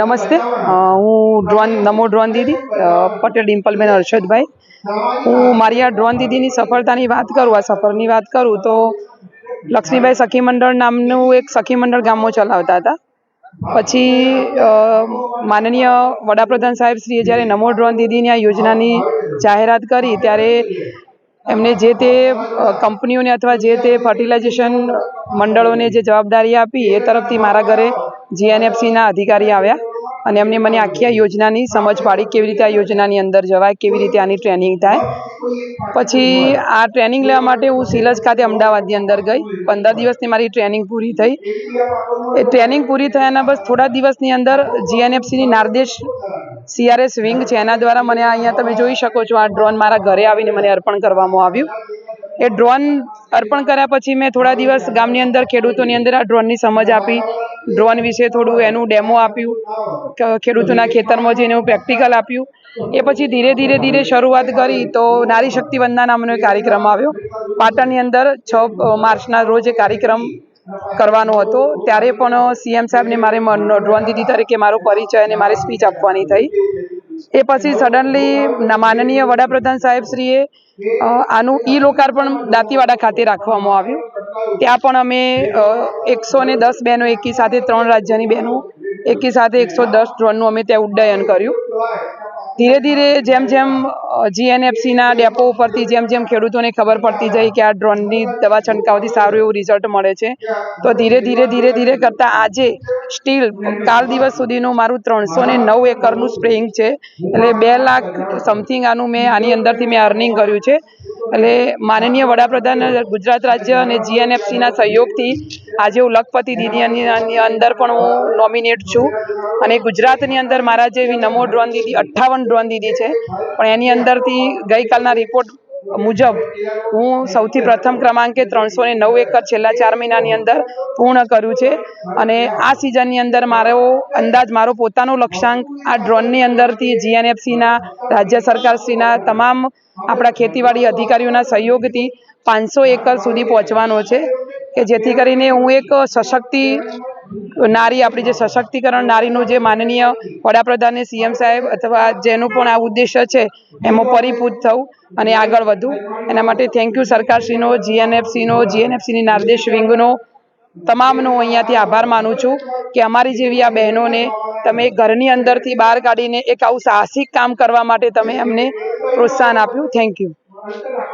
નમસ્તે. હું drone, Namo drone દીદી પટેલ ડિમ્પલબેન હર્ષદભાઈ હું મારી આ ડ્રોન દીદીની સફળતાની વાત કરું, આ સફરની વાત કરું તો લક્ષ્મીબાઈ સખી મંડળ નામનું એક સખી મંડળ ગામમાં ચલાવતા હતા. પછી માનનીય વડાપ્રધાન સાહેબ શ્રીએ જ્યારે નમો ડ્રોન દીદીની આ યોજનાની જાહેરાત કરી, ત્યારે એમને જે તે કંપનીઓને અથવા જે તે ફર્ટિલાઇઝેશન મંડળોને જે જવાબદારી આપી, એ તરફથી મારા ઘરે જીએનએફસીના અધિકારી આવ્યા. અને એમને મને આખી આ યોજનાની સમજ પાડી કેવી રીતે આ યોજનાની અંદર જવાય, કેવી રીતે આની ટ્રેનિંગ થાય. પછી આ ટ્રેનિંગ લેવા માટે હું સિલજ ખાતે અમદાવાદની અંદર ગઈ. પંદર દિવસની મારી ટ્રેનિંગ પૂરી થઈ. એ ટ્રેનિંગ પૂરી થયાના બસ થોડા દિવસની અંદર જીએનએફસીની નારદેશ સીઆરએસ વિંગ છે, એના દ્વારા મને અહીંયા તમે જોઈ શકો છો આ ડ્રોન મારા ઘરે આવીને મને અર્પણ કરવામાં આવ્યું. એ ડ્રોન અર્પણ કર્યા પછી મેં થોડા દિવસ ગામની અંદર ખેડૂતોની અંદર આ ડ્રોનની સમજ આપી. ડ્રોન વિશે થોડું એનું ડેમો આપ્યું ખેડૂતોના ખેતરમાં જઈને હું પ્રેક્ટિકલ આપ્યું. એ પછી ધીરે ધીરે ધીરે શરૂઆત કરી તો નારી શક્તિ વંદના નામનો કાર્યક્રમ આવ્યો. પાટણની અંદર છ માર્ચના રોજ એ કાર્યક્રમ કરવાનો હતો. ત્યારે પણ સીએમ સાહેબને મારે ડ્રોન દીદી તરીકે મારો પરિચય અને મારે સ્પીચ આપવાની થઈ. એ પછી સડનલી માનનીય વડાપ્રધાન સાહેબ શ્રીએ અ, આનું ઈ લોકાર્પણ દાંતીવાડા ખાતે રાખવામાં આવ્યું. ત્યાં પણ અમે એકસો ને દસ બહેનો એકી સાથે ત્રણ રાજ્યની બહેનો એકી સાથે એકસો દસ ડ્રોનનું અમે ત્યાં ઉડ્ડયન કર્યું. ધીરે ધીરે જેમ જેમ જીએનએફસીના ડેપો ઉપરથી જેમ જેમ ખેડૂતોને ખબર પડતી જઈ કે આ ડ્રોનની દવા છંટકાવથી સારું એવું રિઝલ્ટ મળે છે, તો ધીરે ધીરે ધીરે ધીરે કરતાં આજે સ્ટીલ કાલ દિવસ સુધીનું મારું ત્રણસો ને નવ એકરનું સ્પ્રેઇંગ છે. એટલે બે લાખ સમથિંગ આનું મેં આની અંદરથી મેં અર્નિંગ કર્યું છે. એટલે માનનીય વડાપ્રધાન ગુજરાત રાજ્ય અને જીએનએફસીના સહયોગથી આજે હું લખપતિ દીદીની અંદર પણ હું નોમિનેટ છું. અને ગુજરાતની અંદર મારા જેવી નમો ડ્રોન દીદી, અઠ્ઠાવન ડ્રોન દીદી છે. પણ એની અંદરથી ગઈકાલના રિપોર્ટ મુજબ હું સૌથી પ્રથમ ક્રમાંકે ત્રણસો ને નવ એકર છેલ્લા ચાર મહિનાની અંદર પૂર્ણ કર્યું છે. અને આ સિઝનની અંદર મારો અંદાજ, મારો પોતાનો લક્ષ્યાંક આ ડ્રોનની અંદરથી જીએનએફસીના રાજ્ય સરકારશ્રીના, તમામ આપણા ખેતીવાડી અધિકારીઓના સહયોગથી પાંચસો એકર સુધી પહોંચવાનો છે કે જેથી કરીને હું એક સશક્તિ નારી, આપણી જે સશક્તિકરણ, નારીનું જે માનનીય વડાપ્રધાને સીએમ સાહેબ અથવા જેનું પણ આ ઉદ્દેશ્ય છે, એમાં પરિપૂત થવું અને આગળ વધવું. એના માટે થેન્ક યુ સરકારશ્રીનો જીએનએફસીનો જીએનએફસીની નારદેશ વિંગનો તમામનો અહીંયાથી આભાર માનું છું કે અમારી જેવી આ બહેનોને તમે ઘરની અંદરથી બહાર કાઢીને એક આવું સાહસિક કામ કરવા માટે તમે અમને પ્રોત્સાહન આપ્યું. Thank you